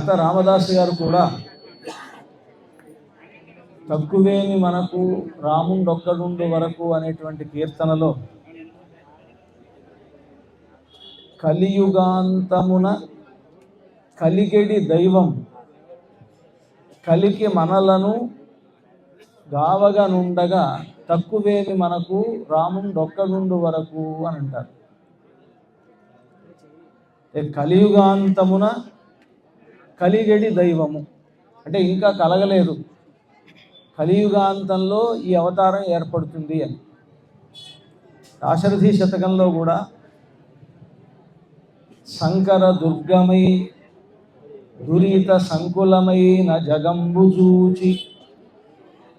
భక్త రామదాసు గారు కూడా తక్కువేమి మనకు రాముండొక్కడుండు వరకు అనేటువంటి కీర్తనలో కలియుగాంతమున కలిగెడి దైవం కలికి మనలను గావగా నుండగా తక్కువేమి మనకు రాముండొక్కడుండు వరకు అని అంటారు కలియుగాంతమున కలిగడి దైవము. అంటే ఇంకా కలగలేదు. కలియుగాంతంలో ఈ అవతారం ఏర్పడుతుంది అని. దాశరథి శతకంలో కూడా శంకర దుర్గమై దురిత సంకులమైన జగంబు చూచి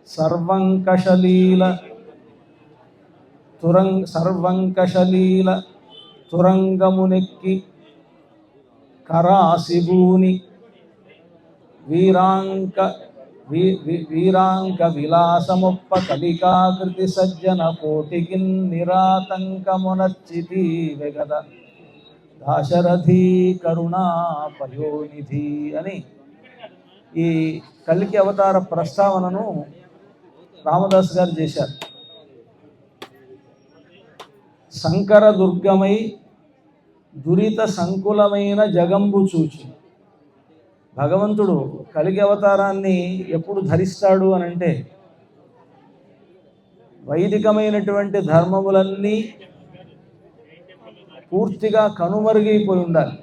సర్వంకషలీల తురంగ సర్వంకషలీల తురంగమునెక్కి కరాసిభూని వీరాంక వీ వీరాంక విలాసముప్ప కలికాకృతి సజ్జన కోటికి నిరాతంకమునర్చితి వెగద. దాశరథి కరుణా పయోనిధి అని ఈ కలికి అవతార ప్రస్తావనను రామదాస్ గారు చేశారు. శంకర దుర్గమై దురిత సంకులమైన జగంబు చూచింది భగవంతుడు కలిగి అవతారాన్ని ఎప్పుడు ధరిస్తాడు అని అంటే వైదికమైనటువంటి ధర్మములన్నీ పూర్తిగా కనుమరుగైపోయి ఉండాలి.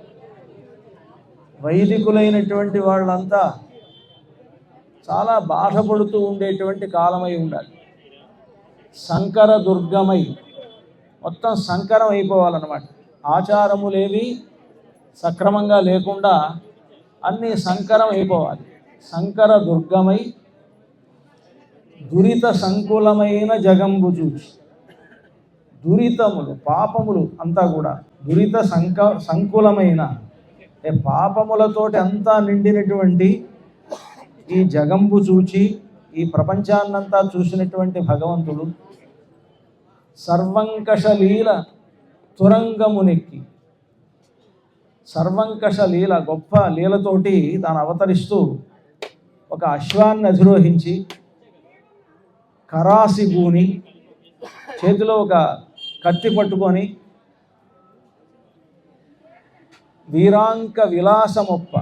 వైదికులైనటువంటి వాళ్ళంతా చాలా బాధపడుతూ ఉండేటువంటి కాలమై ఉండాలి. సంకర దుర్గమై మొత్తం సంకరం అయిపోవాలన్నమాట. ఆచారములేవి సక్రమంగా లేకుండా అన్నీ సంకరం అయిపోవాలి. సంకర దుర్గమై దురిత సంకులమైన జగంబు చూచి. దురితములు పాపములు అంతా కూడా దురిత సంక సంకులమైన పాపములతోటి అంతా నిండినటువంటి ఈ జగంబు చూచి ఈ ప్రపంచాన్నంతా చూసినటువంటి భగవంతుడు సర్వంకషలీల తురంగమునెక్కి. సర్వంకష లీల గొప్ప లీలతోటి తాను అవతరిస్తూ ఒక అశ్వాన్ని అధిరోహించి కరాసి గూని చేతిలో ఒక కత్తి పట్టుకొని వీరాంక విలాసమొప్ప.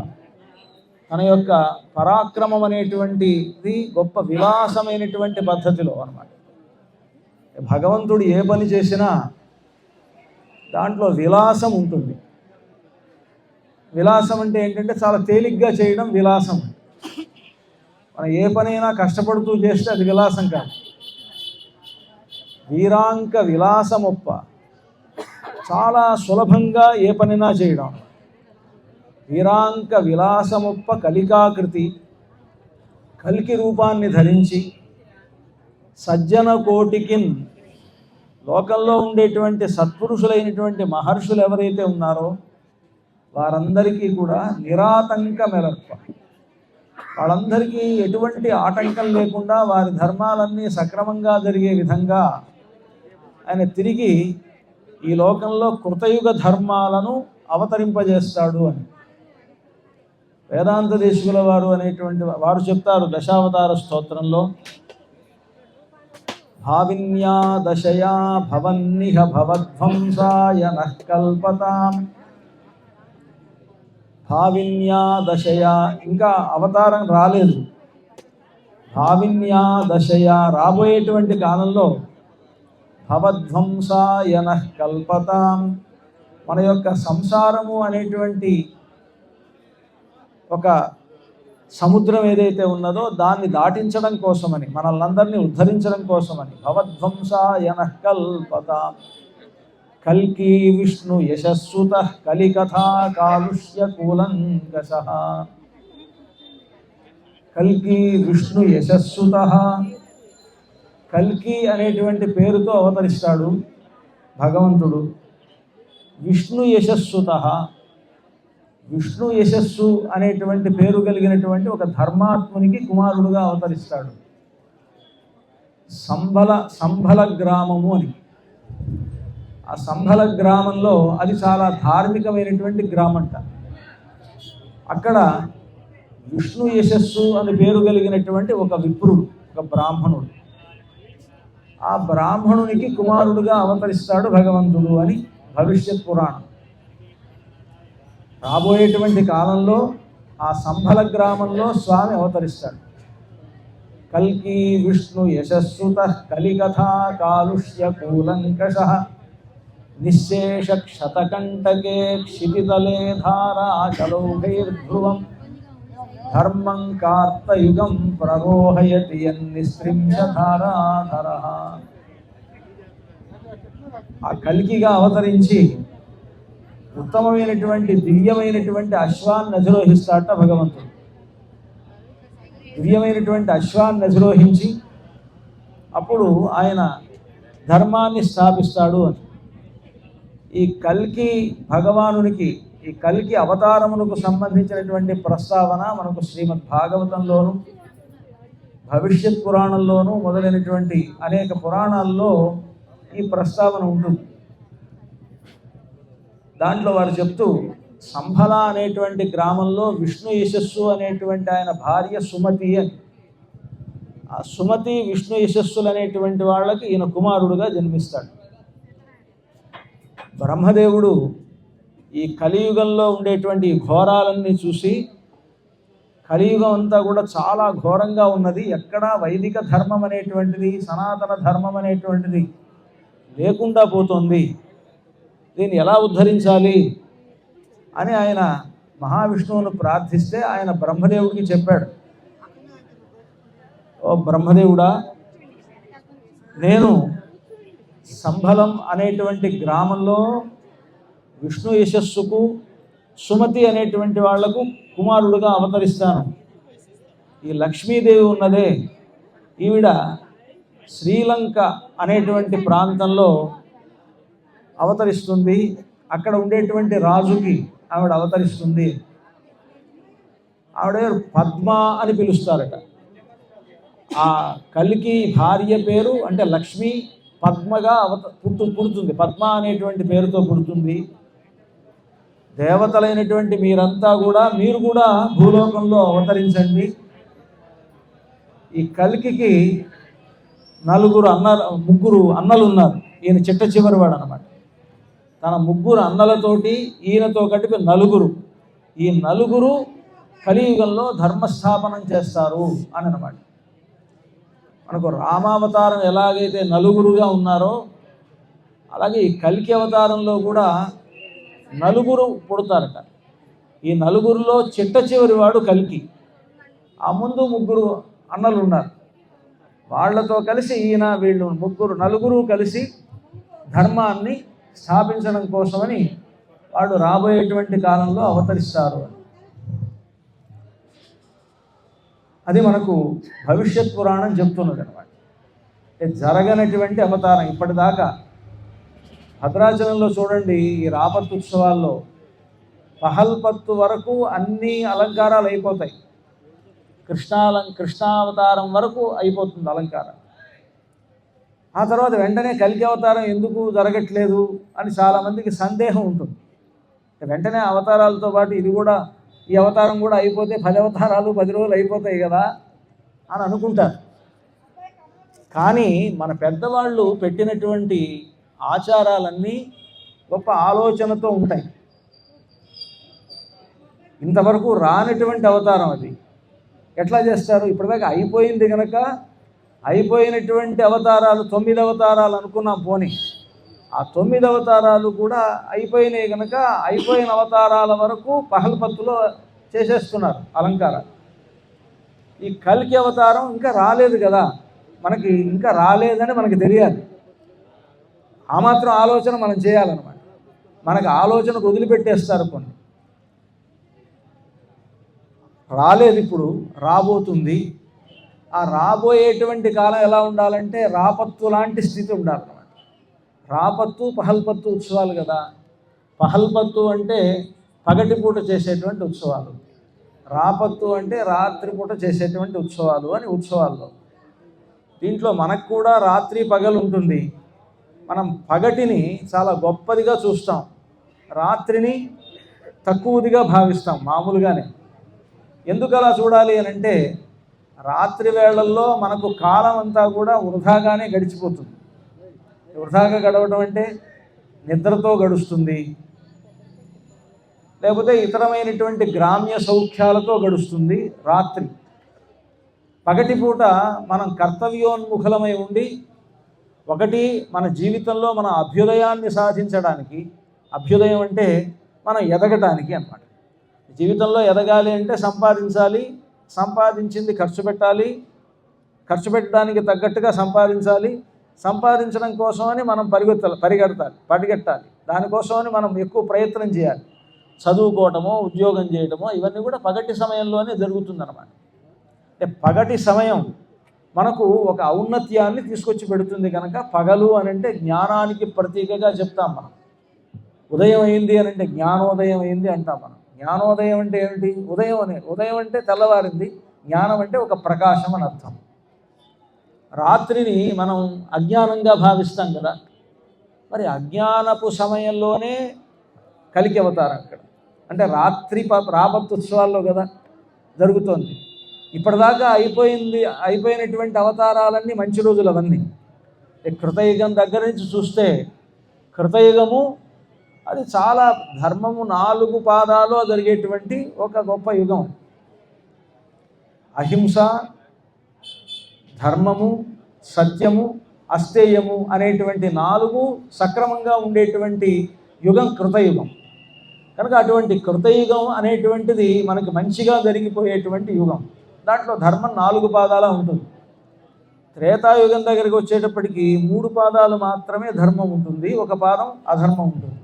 తన యొక్క పరాక్రమం అనేటువంటిది గొప్ప విలాసమైనటువంటి పద్ధతిలో అన్నమాట. భగవంతుడు ఏ పని చేసినా దాంట్లో విలాసం ఉంటుంది. విలాసం అంటే ఏంటంటే చాలా తేలిగ్గా చేయడం విలాసం. మనం ఏ పనైనా కష్టపడుతూ చేస్తే అది విలాసం కాదు. వీరాంక విలాసమొప్ప. చాలా సులభంగా ఏ పనైనా చేయడం. వీరాంక విలాసమొప్ప కలికాకృతి. కలికి రూపాన్ని ధరించి సజ్జన కోటికిన్. లోకంలో ఉండేటువంటి సత్పురుషులైనటువంటి మహర్షులు ఎవరైతే ఉన్నారో వారందరికీ కూడా నిరాతంక మెలర్ప వాళ్ళందరికీ ఎటువంటి ఆటంకం లేకుండా వారి ధర్మాలన్నీ సక్రమంగా జరిగే విధంగా ఆయన తిరిగి ఈ లోకంలో కృతయుగ ధర్మాలను అవతరింపజేస్తాడు అని. వేదాంత దేశుల వారు అనేటువంటి వారు చెప్తారు దశావతార స్తోత్రంలో భావిన్యా దశయా భవన్నిహ భవధ్వంసాయ నః భావిన్యా దశయా ఇంకా అవతారం రాలేదు. భావిన్యా దశయా రాబోయేటువంటి కాలంలో భవధ్వంసాయన కల్పతాం. మన యొక్క సంసారము అనేటువంటి ఒక సముద్రం ఏదైతే ఉన్నదో దాన్ని దాటించడం కోసమని మనల్నందరినీ ఉద్ధరించడం కోసమని భవధ్వంసాయన కల్పతాం. కల్కి విష్ణు యశస్సుత కలికథా కాలుష్య కూలంకష కల్కి విష్ణు యశస్సుత. కల్కి అనేటువంటి పేరుతో అవతరిస్తాడు భగవంతుడు. విష్ణు యశస్సుత. విష్ణు యశస్సు అనేటువంటి పేరు కలిగినటువంటి ఒక ధర్మాత్మునికి కుమారుడుగా అవతరిస్తాడు. సంబల సంబల గ్రామము అని. ఆ సంభల గ్రామంలో అది చాలా ధార్మికమైనటువంటి గ్రామంట. అక్కడ విష్ణు యశస్సు అని పేరు కలిగినటువంటి ఒక విప్రుడు ఒక బ్రాహ్మణుడు. ఆ బ్రాహ్మణునికి కుమారుడుగా అవతరిస్తాడు భగవంతుడు అని భవిష్యత్ పురాణం. రాబోయేటువంటి కాలంలో ఆ సంభల గ్రామంలో స్వామి అవతరిస్తాడు. కల్కి విష్ణు యశస్సుత కలికథా కాలుష్య కూలంకష నిశేష క్షతకంటకే క్షితితలే ధారాచలౌభైర్ధ్రువం ధర్మం కార్తయుగం ప్రరోహయతి యన్నిస్త్రింశధారాధర ఆ కల్కిగా అవతరించి ఉత్తమమైనటువంటి దివ్యమైనటువంటి అశ్వాన్ని అధిరోహిస్తాట భగవంతుడు. దివ్యమైనటువంటి అశ్వాన్ని అధిరోహించి అప్పుడు ఆయన ధర్మాన్ని స్థాపిస్తాడు అని. ఈ కల్కి భగవానునికి ఈ కల్కి అవతారమునకు సంబంధించినటువంటి ప్రస్తావన మనకు శ్రీమద్ భాగవతంలోను భవిష్యత్ పురాణంలోను మొదలైనటువంటి అనేక పురాణాల్లో ఈ ప్రస్తావన ఉంటుంది. దాంట్లో వారు చెప్తూ సంభల అనేటువంటి గ్రామంలో విష్ణు యశస్సు అనేటువంటి ఆయన భార్య సుమతి అని. ఆ సుమతి విష్ణు యశస్సులు అనేటువంటి వాళ్ళకి ఈయన కుమారుడుగా జన్మిస్తాడు. బ్రహ్మదేవుడు ఈ కలియుగంలో ఉండేటువంటి ఘోరాలన్నీ చూసి కలియుగం అంతా కూడా చాలా ఘోరంగా ఉన్నది. ఎక్కడా వైదిక ధర్మం అనేటువంటిది సనాతన ధర్మం అనేటువంటిది లేకుండా పోతుంది. దీన్ని ఎలా ఉద్ధరించాలి అని ఆయన మహావిష్ణువును ప్రార్థిస్తే ఆయన బ్రహ్మదేవుడికి చెప్పాడు. ఓ బ్రహ్మదేవుడా నేను సంభలం అనేటువంటి గ్రామంలో విష్ణు యశస్సుకు సుమతి అనేటువంటి వాళ్ళకు కుమారుడుగా అవతరిస్తాను. ఈ లక్ష్మీదేవి ఉన్నదే. ఈవిడ శ్రీలంక అనేటువంటి ప్రాంతంలో అవతరిస్తుంది. అక్కడ ఉండేటువంటి రాజుకి ఆవిడ అవతరిస్తుంది. ఆవిడ పద్మ అని పిలుస్తారట. ఆ కలికి భార్య పేరు అంటే లక్ష్మి పద్మగా అవత పుట్టు పుడుతుంది. పద్మ అనేటువంటి పేరుతో పుడుతుంది. దేవతలైనటువంటి మీరంతా కూడా మీరు కూడా భూలోకంలో అవతరించండి. ఈ కలికి నలుగురు అన్న ముగ్గురు అన్నలు ఉన్నారు ఈయన చిట్ట చివరి వాడు అనమాట తన ముగ్గురు అన్నలతోటి ఈయనతో కలిపి నలుగురు. ఈ నలుగురు కలియుగంలో ధర్మస్థాపనం చేస్తారు అని అనమాట మనకు రామావతారం ఎలాగైతే నలుగురుగా ఉన్నారో అలాగే ఈ కల్కి అవతారంలో కూడా నలుగురు పుడతారట. ఈ నలుగురిలో చిట్ట చివరి వాడు కల్కి. ఆ ముందు ముగ్గురు అన్నలు ఉన్నారు. వాళ్ళతో కలిసి ఈయన వీళ్ళు ముగ్గురు నలుగురు కలిసి ధర్మాన్ని స్థాపించడం కోసమని వాళ్ళు రాబోయేటువంటి కాలంలో అవతరిస్తారు అని అది మనకు భవిష్యత్ పురాణం చెప్తున్నది అనమాట జరగనటువంటి అవతారం ఇప్పటిదాకా. భద్రాచలంలో చూడండి ఈ రాపత్ ఉత్సవాల్లో పహల్పత్తు వరకు అన్ని అలంకారాలు అయిపోతాయి. కృష్ణాల కృష్ణావతారం వరకు అయిపోతుంది అలంకారం. ఆ తర్వాత వెంటనే కలికి అవతారం ఎందుకు జరగట్లేదు అని చాలామందికి సందేహం ఉంటుంది. వెంటనే అవతారాలతో పాటు ఇది కూడా ఈ అవతారం కూడా అయిపోతే పది అవతారాలు పది రోజులు అయిపోతాయి కదా అని అనుకుంటారు. కానీ మన పెద్దవాళ్ళు పెట్టినటువంటి ఆచారాలన్నీ గొప్ప ఆలోచనతో ఉంటాయి. ఇంతవరకు రానటువంటి అవతారం అది. ఎట్లా చేస్తారు? ఇప్పటిదాకా అయిపోయింది కనుక అయిపోయినటువంటి అవతారాలు తొమ్మిది అవతారాలు అనుకున్నాం పోనీ. ఆ తొమ్మిది అవతారాలు కూడా అయిపోయినాయి కనుక అయిపోయిన అవతారాల వరకు పహల్పత్తులో చేసేస్తున్నారు అలంకారం. ఈ కలికి అవతారం ఇంకా రాలేదు కదా. మనకి ఇంకా రాలేదని మనకి తెలియాలి. ఆ మాత్రం ఆలోచన మనం చేయాలన్నమాట. మనకు ఆలోచనకు వదిలిపెట్టేస్తారు కొన్ని. రాలేదు ఇప్పుడు రాబోతుంది. ఆ రాబోయేటువంటి కాలం ఎలా ఉండాలంటే రాపత్తు లాంటి స్థితి ఉండాలి. రాపత్తు పహల్పత్తు ఉత్సవాలు కదా. పహల్పత్తు అంటే పగటిపూట చేసేటువంటి ఉత్సవాలు. రాపత్తు అంటే రాత్రిపూట చేసేటువంటి ఉత్సవాలు అని ఉత్సవాల్లో. దీంట్లో మనకు కూడా రాత్రి పగలు ఉంటుంది. మనం పగటిని చాలా గొప్పదిగా చూస్తాం. రాత్రిని తక్కువదిగా భావిస్తాం మామూలుగానే. ఎందుకు అలా చూడాలి అని అంటే రాత్రి వేళల్లో మనకు కాలం అంతా కూడా వృధాగానే గడిచిపోతుంది. వృధాగా గడవడం అంటే నిద్రతో గడుస్తుంది. లేకపోతే ఇతరమైనటువంటి గ్రామ్య సౌఖ్యాలతో గడుస్తుంది రాత్రి. పగటిపూట మనం కర్తవ్యోన్ముఖులమై ఉండి ఒకటి మన జీవితంలో మన అభ్యుదయాన్ని సాధించడానికి అభ్యుదయం అంటే మనం ఎదగటానికి అన్నమాట. జీవితంలో ఎదగాలి అంటే సంపాదించాలి సంపాదించింది ఖర్చు పెట్టాలి ఖర్చు పెట్టడానికి తగ్గట్టుగా సంపాదించాలి సంపాదించడం కోసమని మనం పరిగెత్తాలి పరిగెడతాలి పరిగెట్టాలి దానికోసమని మనం ఎక్కువ ప్రయత్నం చేయాలి. చదువుకోవటమో ఉద్యోగం చేయటమో ఇవన్నీ కూడా పగటి సమయంలోనే జరుగుతుందన్నమాట. అంటే పగటి సమయం మనకు ఒక ఔన్నత్యాన్ని తీసుకొచ్చి పెడుతుంది కనుక పగలు అని అంటే జ్ఞానానికి ప్రతీకగా చెప్తాం మనం. ఉదయం అయింది అని అంటే జ్ఞానోదయం అయింది అంటాం మనం. జ్ఞానోదయం అంటే ఏమిటి? ఉదయం అనే ఉదయం అంటే తెల్లవారింది జ్ఞానం అంటే ఒక ప్రకాశం అని అర్థం. రాత్రిని మనం అజ్ఞానంగా భావిస్తాం కదా. మరి అజ్ఞానపు సమయంలోనే కలికి అవతారం అక్కడ. అంటే రాత్రి ప- రాబత్తుత్సవాల్లో కదా జరుగుతోంది. ఇప్పటిదాకా అయిపోయింది అయిపోయినటువంటి అవతారాలన్నీ మంచి రోజులు అవన్నీ. ఈ కృతయుగం దగ్గర నుంచి చూస్తే కృతయుగము అది చాలా ధర్మము నాలుగు పాదాలు జరిగేటువంటి ఒక గొప్ప యుగం. అహింస ధర్మము సత్యము అస్తేయము అనేటువంటి నాలుగు సక్రమంగా ఉండేటువంటి యుగం కృతయుగం. కనుక అటువంటి కృతయుగం అనేటువంటిది మనకి మంచిగా జరిగిపోయేటువంటి యుగం. దాంట్లో ధర్మం నాలుగు పాదాల ఉంటుంది. త్రేతాయుగం దగ్గరికి వచ్చేటప్పటికి మూడు పాదాలు మాత్రమే ధర్మం ఉంటుంది. ఒక పాదం అధర్మం ఉంటుంది.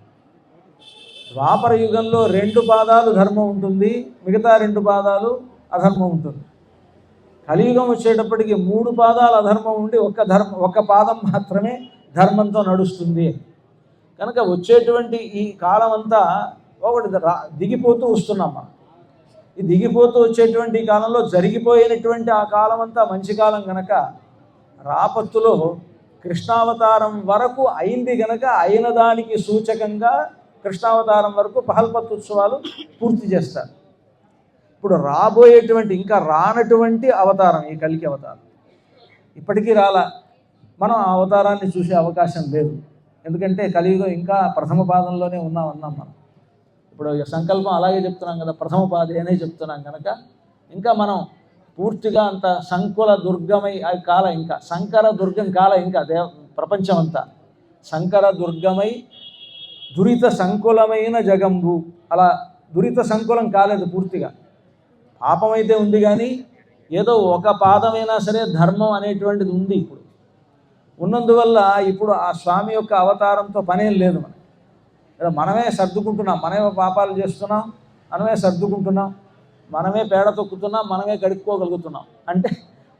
ద్వాపర యుగంలో రెండు పాదాలు ధర్మం ఉంటుంది. మిగతా రెండు పాదాలు అధర్మం ఉంటుంది. కలియుగం వచ్చేటప్పటికి మూడు పాదాలు అధర్మం ఉండి ఒక్క ధర్మ ఒక్క పాదం మాత్రమే ధర్మంతో నడుస్తుంది. కనుక వచ్చేటువంటి ఈ కాలం అంతా ఒకటి దిగిపోతూ వస్తున్నాం మనం. ఈ దిగిపోతూ వచ్చేటువంటి కాలంలో జరిగిపోయినటువంటి ఆ కాలం అంతా మంచి కాలం కనుక రాపత్తులో కృష్ణావతారం వరకు అయింది గనక అయిన దానికి సూచకంగా కృష్ణావతారం వరకు పహల్పత్ ఉత్సవాలు పూర్తి చేస్తారు. ఇప్పుడు రాబోయేటువంటి ఇంకా రానటువంటి అవతారం ఈ కలికి అవతారం. ఇప్పటికీ రాలా. మనం ఆ అవతారాన్ని చూసే అవకాశం లేదు. ఎందుకంటే కలియుగం ఇంకా ప్రథమ పాదంలోనే ఉన్నాం అన్నాం మనం. ఇప్పుడు సంకల్పం అలాగే చెప్తున్నాం కదా ప్రథమ పాదే అనే చెప్తున్నాం కనుక ఇంకా మనం పూర్తిగా అంత సంకుల దుర్గమై కాల ఇంకా శంకర దుర్గం కాల ఇంకా దేవ ప్రపంచం అంతా. శంకర దుర్గమై దురిత సంకులమైన జగంబు. అలా దురిత సంకులం కాలేదు పూర్తిగా. పాపమైతే ఉంది కానీ ఏదో ఒక పాదమైనా సరే ధర్మం అనేటువంటిది ఉంది ఇప్పుడు. ఉన్నందువల్ల ఇప్పుడు ఆ స్వామి యొక్క అవతారంతో పనేం లేదు మనకి. మనమే సర్దుకుంటున్నాం మనమే పాపాలు చేస్తున్నాం మనమే సర్దుకుంటున్నాం మనమే పేడ తొక్కుతున్నాం మనమే కడుక్కోగలుగుతున్నాం. అంటే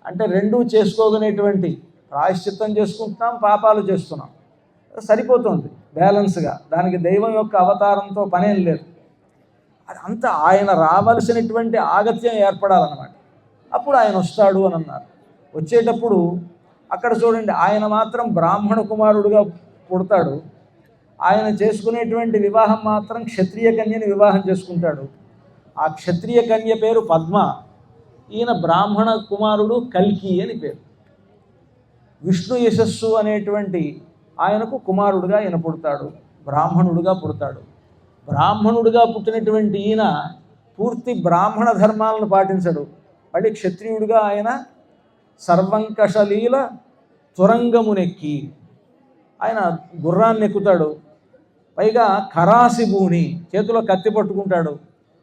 అంటే రెండూ చేసుకోగనేటువంటి ప్రాయశ్చిత్తం చేసుకుంటున్నాం పాపాలు చేస్తున్నాం. సరిపోతుంది బ్యాలెన్స్గా. దానికి దైవం యొక్క అవతారంతో పనేం లేదు. అంతా ఆయన రావాల్సినటువంటి ఆగత్యం ఏర్పడాలన్నమాట. అప్పుడు ఆయన వస్తాడు అని అన్నారు. వచ్చేటప్పుడు అక్కడ చూడండి ఆయన మాత్రం బ్రాహ్మణ కుమారుడుగా పుడతాడు. ఆయన చేసుకునేటువంటి వివాహం మాత్రం క్షత్రియ కన్యని వివాహం చేసుకుంటాడు. ఆ క్షత్రియ కన్య పేరు పద్మ ఈయన బ్రాహ్మణ కుమారుడు కల్కి అని పేరు. విష్ణు యశస్సు అనేటువంటి ఆయనకు కుమారుడుగా ఈయన పుడతాడు బ్రాహ్మణుడుగా పుడతాడు. బ్రాహ్మణుడిగా పుట్టినటువంటి ఈయన పూర్తి బ్రాహ్మణ ధర్మాలను పాటించడు. మళ్ళీ క్షత్రియుడిగా ఆయన సర్వంకషలీల తురంగమునెక్కి. ఆయన గుర్రాన్ని ఎక్కుతాడు. పైగా కరాసి భూని చేతిలో కత్తి పట్టుకుంటాడు.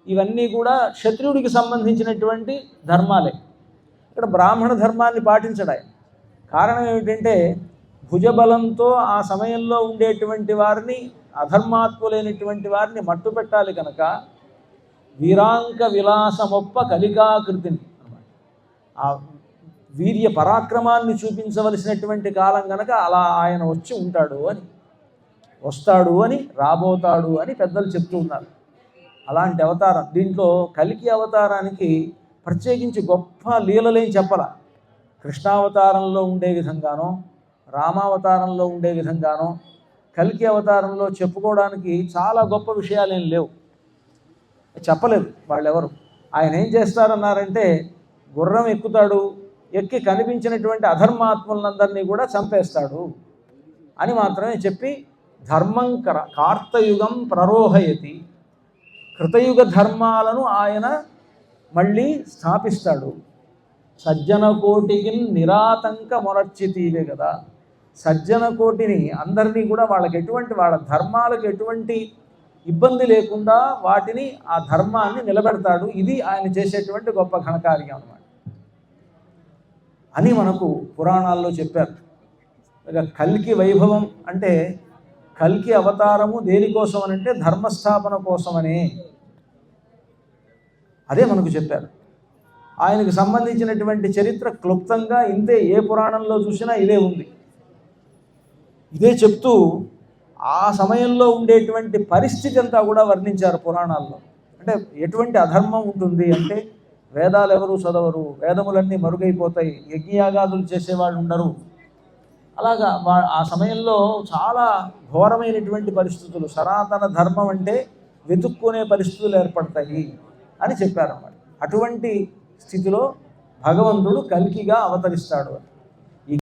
ఇవన్నీ కూడా క్షత్రియుడికి సంబంధించినటువంటి ధర్మాలే. ఇక్కడ బ్రాహ్మణ ధర్మాన్ని పాటించడు? ఆయన కారణం ఏమిటంటే భుజబలంతో ఆ సమయంలో ఉండేటువంటి వారిని అధర్మాత్ములైనటువంటి వారిని మట్టు పెట్టాలి కనుక వీరాంక విలాసమొప్ప కలికాకృతిని అనమాట ఆ వీర్య పరాక్రమాన్ని చూపించవలసినటువంటి కాలం కనుక అలా ఆయన వచ్చి ఉంటాడు అని వస్తాడు అని రాబోతాడు అని పెద్దలు చెప్తూ ఉన్నారు. అలాంటి అవతారం దీంట్లో కలికి అవతారానికి ప్రత్యేకించి గొప్ప లీలలేం చెప్పాల. కృష్ణావతారంలో ఉండే విధంగానో రామావతారంలో ఉండే విధంగానో కలికి అవతారంలో చెప్పుకోవడానికి చాలా గొప్ప విషయాలు ఏం లేవు. చెప్పలేదు వాళ్ళెవరు. ఆయన ఏం చేస్తారన్నారంటే గుర్రం ఎక్కుతాడు ఎక్కి కనిపించినటువంటి అధర్మాత్ములందరినీ కూడా చంపేస్తాడు అని మాత్రమే చెప్పి ధర్మం కర కార్తయుగం ప్రరోహయతి. కృతయుగ ధర్మాలను ఆయన మళ్ళీ స్థాపిస్తాడు. సజ్జన కోటికి నిరాతంక మొరర్చితీవే కదా. సజ్జన కోటిని అందరినీ కూడా వాళ్ళకి ఎటువంటి వాళ్ళ ధర్మాలకు ఎటువంటి ఇబ్బంది లేకుండా వాటిని ఆ ధర్మాన్ని నిలబెడతాడు. ఇది ఆయన చేసేటువంటి గొప్ప ఘనకార్యం అనమాట అని మనకు పురాణాల్లో చెప్పారు. ఇక కల్కి వైభవం అంటే కల్కి అవతారము దేనికోసం అని అంటే ధర్మస్థాపన కోసమనే. అదే మనకు చెప్పారు. ఆయనకు సంబంధించినటువంటి చరిత్ర క్లుప్తంగా ఇంతే ఏ పురాణంలో చూసినా ఇదే ఉంది. ఇదే చెప్తూ ఆ సమయంలో ఉండేటువంటి పరిస్థితి అంతా కూడా వర్ణించారు పురాణాల్లో. అంటే ఎటువంటి అధర్మం ఉంటుంది అంటే వేదాలు ఎవరు చదవరు వేదములన్నీ మరుగైపోతాయి యజ్ఞయాగాదులు చేసేవాళ్ళు ఉండరు. అలాగా వా- ఆ సమయంలో చాలా ఘోరమైనటువంటి పరిస్థితులు సనాతన ధర్మం అంటే వెతుక్కునే పరిస్థితులు ఏర్పడతాయి అని చెప్పారన్నమాట. అటువంటి స్థితిలో భగవంతుడు కల్కిగా అవతరిస్తాడు అని.